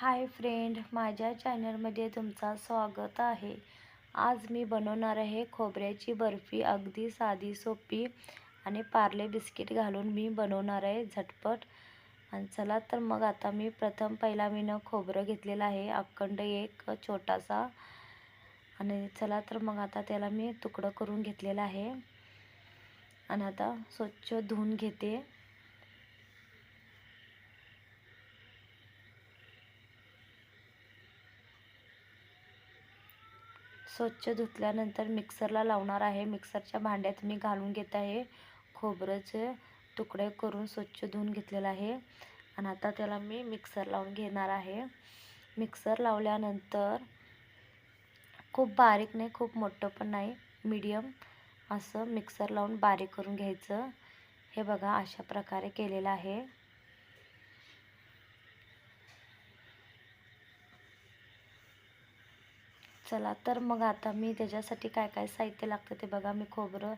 Hi friend माझ्या चॅनलमध्ये तुमचा स्वागत आहे. आज मी बनवणार आहे खोबऱ्याची बर्फी अगदी साधी सोपी आणि पार्ले बिस्किट घालून मी बनवणार आहे झटपट. आणि चला तर मग आता मी प्रथम पहिला मी न खोबरं घेतलेलं आहे अखंड एक छोटासा. आणि चला तर मग आता त्याला मी तुकडं करून घेतलेलं आहे. आणि आता स्वच्छ धुवून घेते. स्वच्छ धुतल्यानंतर मिक्सरला लावणार आहे. मिक्सरच्या भांड्यात मी घालून घेत आहे. खोबरंचे तुकडे करून स्वच्छ धुवून घेतलेलं आहे. आणि आता त्याला मी मिक्सर लावून घेणार आहे. मिक्सर लावल्यानंतर खूप बारीक नाही खूप मोठं पण नाही मीडियम असं मिक्सर लावून बारीक करून घ्यायचं. हे बघा अशा प्रकारे केलेलं आहे. चला तर मग आता मी त्याच्यासाठी काय काय साहित्य लागतं ते बघा. मी खोबरं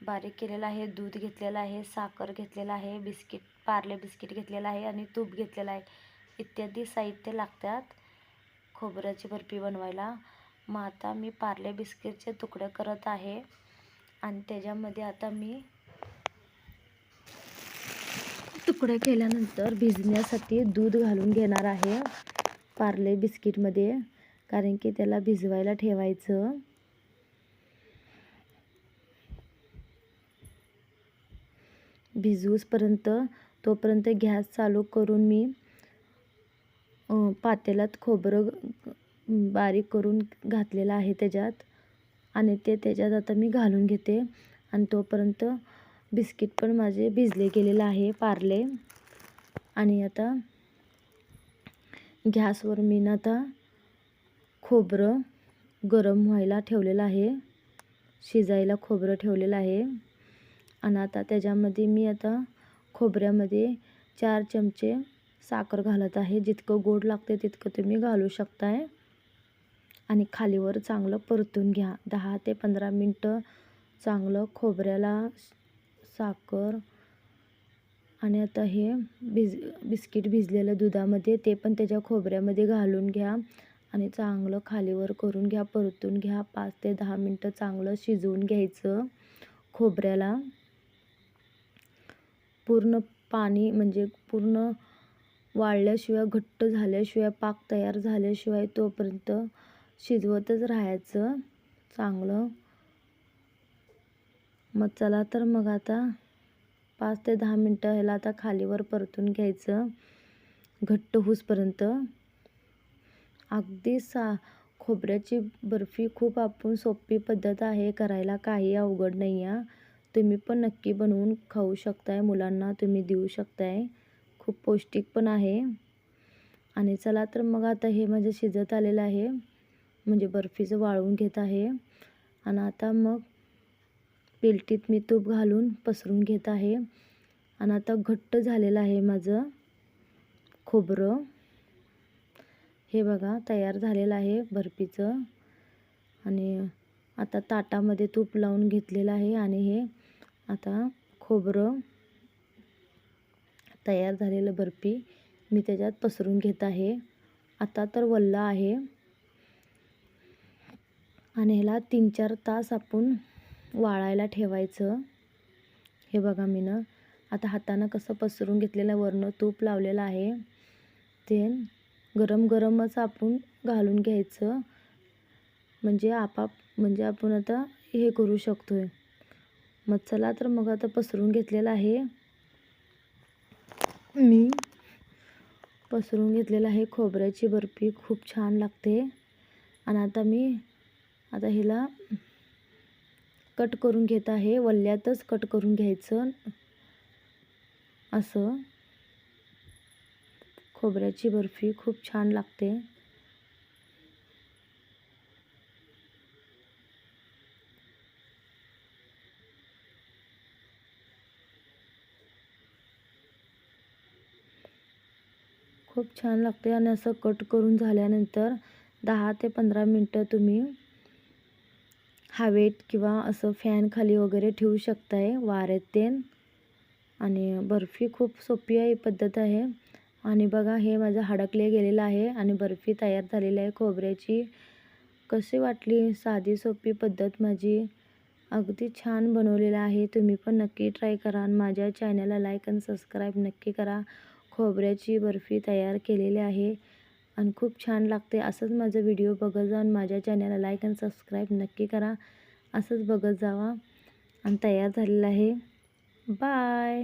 बारीक केलेलं आहे दूध घेतलेलं आहे साखर घेतलेलं आहे बिस्किट पार्ले बिस्किट घेतलेलं आहे आणि तूप घेतलेलं आहे. इत्यादी साहित्य लागतात खोबऱ्याची बर्फी बनवायला. मग आता मी पार्ले बिस्किटचे तुकडे करत आहे आणि त्याच्यामध्ये आता मी तुकडे केल्यानंतर भिजण्यासाठी दूध घालून घेणार आहे पार्ले बिस्किटमध्ये. कारण की त्याला भिजवायला ठेवायचं. भिजवूसपर्यंत तोपर्यंत गॅस चालू करून मी पातेल्यात खोबरं बारीक करून घातलेलं आहे त्याच्यात. आणि ते त्याच्यात आता मी घालून घेते. आणि तोपर्यंत बिस्किट पण माझे भिजले गेलेलं आहे पार्ले. आणि आता गॅसवर मी ना आता खोबरं गरम व्हायला ठेवलेलं आहे. शिजायला खोबरं ठेवलेलं आहे. आणि आता त्याच्यामध्ये मी आता खोबऱ्यामध्ये चार चमचे साखर घालत आहे. जितकं गोड लागते तितकं तुम्ही घालू शकताय. आणि खालीवर चांगलं परतून घ्या. दहा ते पंधरा मिनटं चांगलं खोबऱ्याला साखर आणि आता हे भिज बिस्किट भिजलेलं दुधामध्ये ते पण त्याच्या खोबऱ्यामध्ये घालून घ्या. आणि चांगलं खालीवर करून घ्या परतून घ्या. पाच ते दहा मिनटं चांगलं शिजवून घ्यायचं खोबऱ्याला. पूर्ण पाणी म्हणजे पूर्ण वाळल्याशिवाय घट्ट झाल्याशिवाय पाक तयार झाल्याशिवाय तोपर्यंत शिजवतच राहायचं. चांगलं. मग चला तर मग आता पाच ते दहा मिनटं ह्याला आता खालीवर परतून घ्यायचं. घट्ट होसपर्यंत अगदी सा खोबऱ्याची बर्फी खूप आपण सोपी पद्धत आहे करायला काही अवघड नाही आहे तुम्ही पण नक्की बनवून खाऊ शकताय मुलांना तुम्ही देऊ शकताय. खूप पौष्टिक पण आहे. आणि चला तर मग आता हे माझं शिजत आलेलं आहे. म्हणजे बर्फीचं वाळवून घेत आहे. आणि आता मग पेलटीत मी तूप घालून पसरून घेत आहे. आणि आता घट्ट झालेलं आहे माझं खोबरं. हे बघा तयार झालेलं आहे बर्फीचं. आणि आता ताटामध्ये तूप लावून घेतलेलं आहे आणि हे आता खोबरं तयार झालेलं बर्फी मी त्याच्यात पसरून घेत आहे. आता तर वल्ला आहे. आणि ह्याला तीन चार तास आपण वाळायला ठेवायचं. हे बघा मी आता हातानं कसं पसरून घेतलेलं वरनं तूप लावलेलं आहे. ते गरम गरमच आपण घालून घ्यायचं. म्हणजे आपाप म्हणजे आपण आता हे करू शकतो आहे मग चला तर मग आता पसरून घेतलेला आहे. मी पसरून घेतलेलं आहे खोबऱ्याची बर्फी. खूप छान लागते. आणि आता मी आता हिला कट करून घेत आहे. वल्ल्यातच कट करून घ्यायचं. असं. खोबऱ्याची बर्फी खूप छान लागते. खूप छान लागते आणि असं कट करून झाल्यानंतर दहा ते पंधरा मिनटं तुम्ही हवेत किंवा असं फॅन खाली वगैरे ठेवू शकताय वाऱ्यात ते आणि बर्फी खूप सोपी आहे पद्धत आहे. आणि बघा हे माझं हडकले गेलेलं आहे आणि बर्फी तयार झालेली आहे खोबऱ्याची. कशी वाटली? साधी सोपी पद्धत माझी. अगदी छान बनवलेलं आहे. तुम्ही पण नक्की ट्राय करा आणि माझ्या चॅनलला लाईक आणि सबस्क्राईब नक्की करा. खोबऱ्याची बर्फी तयार केलेली आहे आणि खूप छान लागते. असंच माझा व्हिडिओ बघत जा आणि माझ्या चॅनलला लाईक आणि सबस्क्राईब नक्की करा. असंच बघत जावा आणि तयार झालेलं आहे. बाय!